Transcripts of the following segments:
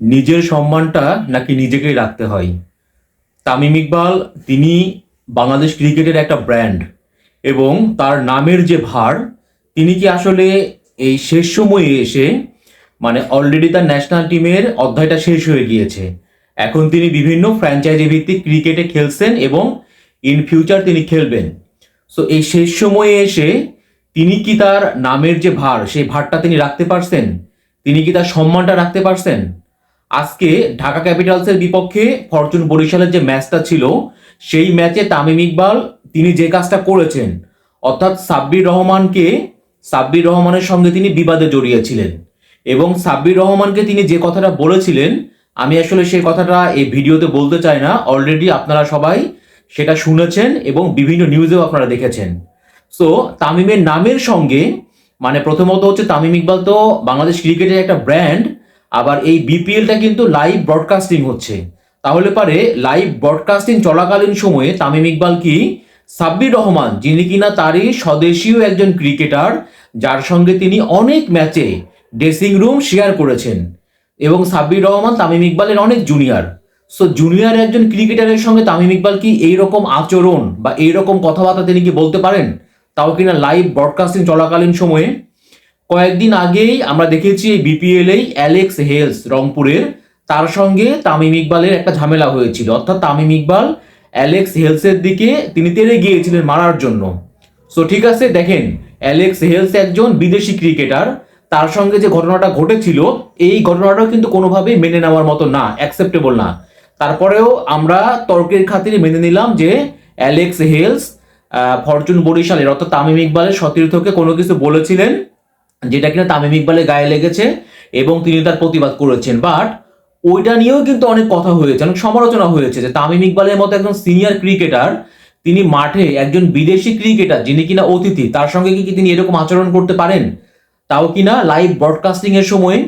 নিজের সম্মানটা নাকি নিজেকেই রাখতে হয়? তামিম ইকবাল, তিনি বাংলাদেশ ক্রিকেটের একটা ব্র্যান্ড এবং তার নামের যে ভার, তিনি কি আসলে এই শেষ সময়ে এসে মানে অলরেডি তার ন্যাশনাল টিমের অধ্যায়টা শেষ হয়ে গিয়েছে। এখন তিনি বিভিন্ন ফ্র্যাঞ্চাইজি ভিত্তিক ক্রিকেটে খেলছেন এবং ইন ফিউচার তিনি খেলবেন। সো এই শেষ সময়ে এসে তিনি কি তার নামের যে ভার, সেই ভারটা তিনি রাখতে পারছেন? তিনি কি তার সম্মানটা রাখতে পারছেন? আজকে ঢাকা ক্যাপিটালসের বিপক্ষে ফরচুন বরিশালের যে ম্যাচটা ছিল, সেই ম্যাচে তামিম ইকবাল তিনি যে কাজটা করেছেন, অর্থাৎ সাব্বির রহমানকে, সাব্বির রহমানের সঙ্গে তিনি বিবাদে জড়িয়েছিলেন এবং সাব্বির রহমানকে তিনি যে কথাটা বলেছিলেন, আমি আসলে সেই কথাটা এই ভিডিওতে বলতে চাই না অলরেডি আপনারা সবাই সেটা শুনেছেন এবং বিভিন্ন নিউজেও আপনারা দেখেছেন। সো তামিমের নামের সঙ্গে মানে প্রথমত হচ্ছে তামিম ইকবাল তো বাংলাদেশ ক্রিকেটের একটা ব্র্যান্ড আবার এই বিপিএলটা কিন্তু লাইভ ব্রডকাস্টিং হচ্ছে। তাহলে পারে লাইভ ব্রডকাস্টিং চলাকালীন সময়ে তামিম ইকবাল কি? সাব্বির রহমান, যিনি কিনা তারই স্বদেশীয় একজন ক্রিকেটার, যার সঙ্গে তিনি অনেক ম্যাচে ড্রেসিং রুম শেয়ার করেছেন। এবং সাব্বির রহমান, তামিম ইকবালের অনেক জুনিয়র সো জুনিয়র একজন ক্রিকেটারের সঙ্গে তামিম ইকবাল কি এইরকম আচরণ বা এইরকম কথাবার্তা তিনি কি বলতে পারেন? তাও কিনা লাইভ ব্রডকাস্টিং চলাকালীন সময়ে কয়েকদিন আগেই আমরা দেখেছি এই বিপিএলেই অ্যালেক্স হেলস রংপুরের। তার সঙ্গে তামিম ইকবালের একটা ঝামেলা হয়েছিল। অর্থাৎ তামিম ইকবাল অ্যালেক্স হেলসের দিকে তিনি তেড়ে গিয়েছিলেন মারার জন্য। সো ঠিক আছে, দেখেন অ্যালেক্স হেলস একজন বিদেশি ক্রিকেটার তার সঙ্গে যে ঘটনাটা ঘটেছিল, এই ঘটনাটাও কিন্তু কোনোভাবেই মেনে নেওয়ার মতো না অ্যাকসেপ্টেবল না। তারপরেও আমরা তর্কের খাতিরে মেনে নিলাম যে অ্যালেক্স হেলস ফরচুন বরিশালের, অর্থাৎ তামিম ইকবালের সতীর্থকে কোনো কিছু বলেছিলেন। যেটা কিনা তামিম ইকবালের গায়ে লেগেছে এবং তিনি তার প্রতিবাদ করেছেন। বাট ওইটা নিয়েও কিন্তু অনেক কথা হয়েছে, অনেক সমালোচনা হয়েছে যে তামিম ইকবালের মতো একজন সিনিয়র ক্রিকেটার তিনি মাঠে একজন বিদেশি ক্রিকেটার যিনি কিনা অতিথি, তার সঙ্গে কি তিনি এরকম আচরণ করতে পারেন? তাও কিনা লাইভ ব্রডকাস্টিং এর সময়।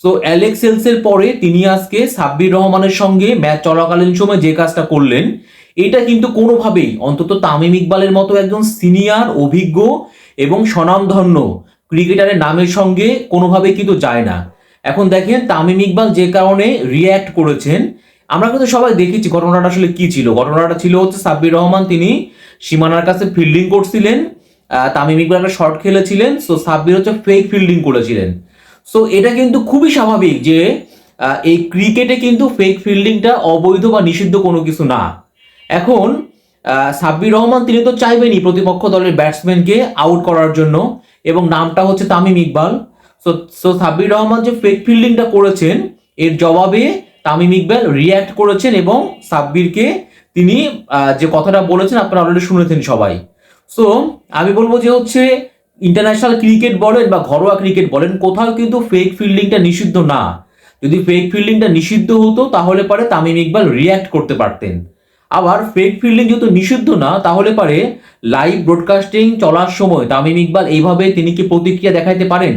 সো অ্যালেক্স পরে তিনি আজকে সাব্বির রহমানের সঙ্গে ম্যাচ চলাকালীন সময় যে কাজটা করলেন, এটা কিন্তু কোনোভাবেই অন্তত তামিম ইকবালের মতো একজন সিনিয়র অভিজ্ঞ এবং স্বনামধন্য ক্রিকেটারের নামের সঙ্গে কোনোভাবেই কিন্তু যায় না। এখন দেখেন তামিম ইকবাল যে কারণে রিয়্যাক্ট করেছেন, আমরা কিন্তু সবাই দেখেছি ঘটনাটা আসলে কি ছিল। ঘটনাটা ছিল হচ্ছে সাব্বির রহমান তিনি সীমানার কাছে ফিল্ডিং করছিলেন তামিম ইকবাল একটা শর্ট খেলেছিলেন সো সাব্বির হচ্ছে ফেক ফিল্ডিং করেছিলেন। সো এটা কিন্তু খুবই স্বাভাবিক যে এই ক্রিকেটে কিন্তু ফেক ফিল্ডিংটা অবৈধ বা নিষিদ্ধ কোনো কিছু না। এখন সাব্বির রহমান তিনি তো চাইবেনই প্রতিপক্ষ দলের ব্যাটসম্যানকে আউট করার জন্য। এবং নামটা হচ্ছে তামিম ইকবাল। সো সো সাব্বির রহমান যে ফেক ফিল্ডিংটা করেছেন, এর জবাবে তামিম ইকবাল রিয়্যাক্ট করেছেন এবং সাব্বিরকে তিনি যে কথাটা বলেছেন আপনারা অলরেডি শুনেছেন সবাই। সো আমি বলব যে হচ্ছে ইন্টারন্যাশনাল ক্রিকেট বলেন বা ঘরোয়া ক্রিকেট বলেন, কোথাও কিন্তু ফেক ফিল্ডিংটা নিষিদ্ধ না। যদি ফেক ফিল্ডিংটা নিষিদ্ধ হতো, তাহলে পরে তামিম ইকবাল রিয়্যাক্ট করতে পারতেন। আবার ফেক ফিল্ডিং যেহেতু নিষিদ্ধ না, তাহলে পারে লাইভ ব্রডকাস্টিং চলার সময়। তামিম ইকবাল, এইভাবে তিনি কি প্রতিক্রিয়া দেখাইতে পারেন?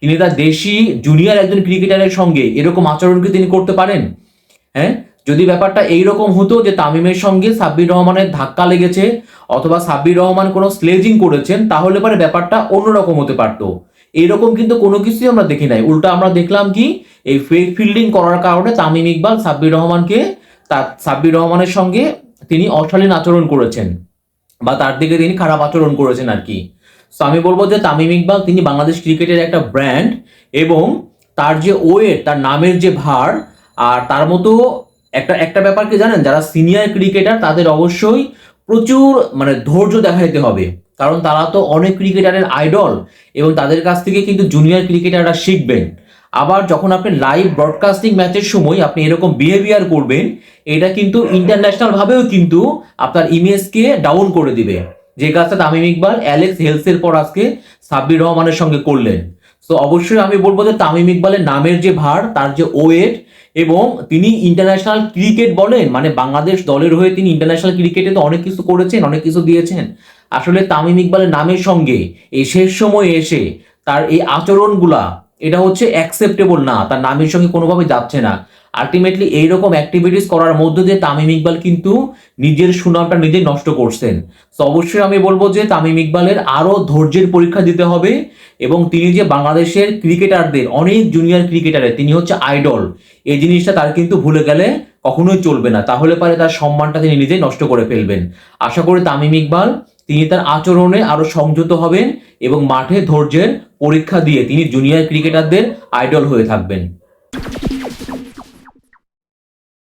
তিনি তার দেশি জুনিয়র একজন ক্রিকেটারের সঙ্গে এরকম আচরণ কি তিনি করতে পারেন? হ্যাঁ? যদি ব্যাপারটা এইরকম হতো যে তামিমের সঙ্গে সাব্বির রহমানের ধাক্কা লেগেছে অথবা সাব্বির রহমান কোনো স্লেজিং করেছেন, তাহলে পরে ব্যাপারটা অন্যরকম হতে পারতো। এইরকম কিন্তু কোনো কিছুই আমরা দেখি নাই। উল্টা আমরা দেখলাম কি, এই ফেক ফিল্ডিং করার কারণে তামিম ইকবাল, সাব্বির রহমানকে তার সাব্বির রহমানের সঙ্গে তিনি অশালীন আচরণ করেছেন বা তার দিকে তিনি খারাপ আচরণ করেছেন আর কি। সো আমি বলব যে তামিম ইকবাল তিনি বাংলাদেশ ক্রিকেটের একটা ব্র্যান্ড এবং তার যে ওয়েট, তার নামের যে ভার আর তার মতো একটা একটা ব্যাপার কি জানেন? যারা সিনিয়র ক্রিকেটার তাদের অবশ্যই প্রচুর মানে ধৈর্য দেখাইতে হবে। কারণ তারা তো অনেক ক্রিকেটারের আইডল এবং তাদের কাছ থেকে কিন্তু জুনিয়র ক্রিকেটাররা শিখবেন। আবার যখন আপনি লাইভ ব্রডকাস্টিং ম্যাচের সময় আপনি এরকম বিহেভিয়ার করবেন, এটা কিন্তু ইন্টারন্যাশনাল ভাবেও কিন্তু আপনার ইমেজকে ডাউন করে দিবে। যে কাজটা তামিম ইকবাল, অ্যালেক্স হেলসের পর আজকে সাব্বির রহমানের সঙ্গে করলেন। তো অবশ্যই আমি বলব যে তামিম ইকবালের নামের যে ভার, তার যে ওয়েট, এবং তিনি ইন্টারন্যাশনাল ক্রিকেট বলেন মানে বাংলাদেশ দলের হয়ে তিনি ইন্টারন্যাশনাল ক্রিকেটে তো অনেক কিছু করেছেন, অনেক কিছু দিয়েছেন। আসলে তামিম ইকবালের নামের সঙ্গে এই শেষ সময়ে এসে তার এই আচরণগুলা এটা হচ্ছে অ্যাকসেপ্টেবল না, তার নামের সঙ্গে কোনোভাবে যাচ্ছে না। আলটিমেটলি এইরকম অ্যাক্টিভিটিস করার মধ্য দিয়ে তামিম ইকবাল কিন্তু নিজের সুনামটা নিজেই নষ্ট করছেন। তো অবশ্যই আমি বলব যে তামিম ইকবালের আরও ধৈর্যের পরীক্ষা দিতে হবে এবং তিনি যে বাংলাদেশের ক্রিকেটারদের, অনেক জুনিয়র ক্রিকেটারের তিনি হচ্ছে আইডল এই জিনিসটা তার কিন্তু ভুলে গেলে কখনোই চলবে না। তাহলে পারে তার সম্মানটা তিনি নিজেই নষ্ট করে ফেলবেন। আশা করি তামিম ইকবাল তিনি তার আচরণে আরও সংযত হবেন এবং মাঠে ধৈর্যের পরীক্ষা দিয়ে তিনি জুনিয়র ক্রিকেটারদের আইডল হয়ে থাকবেন।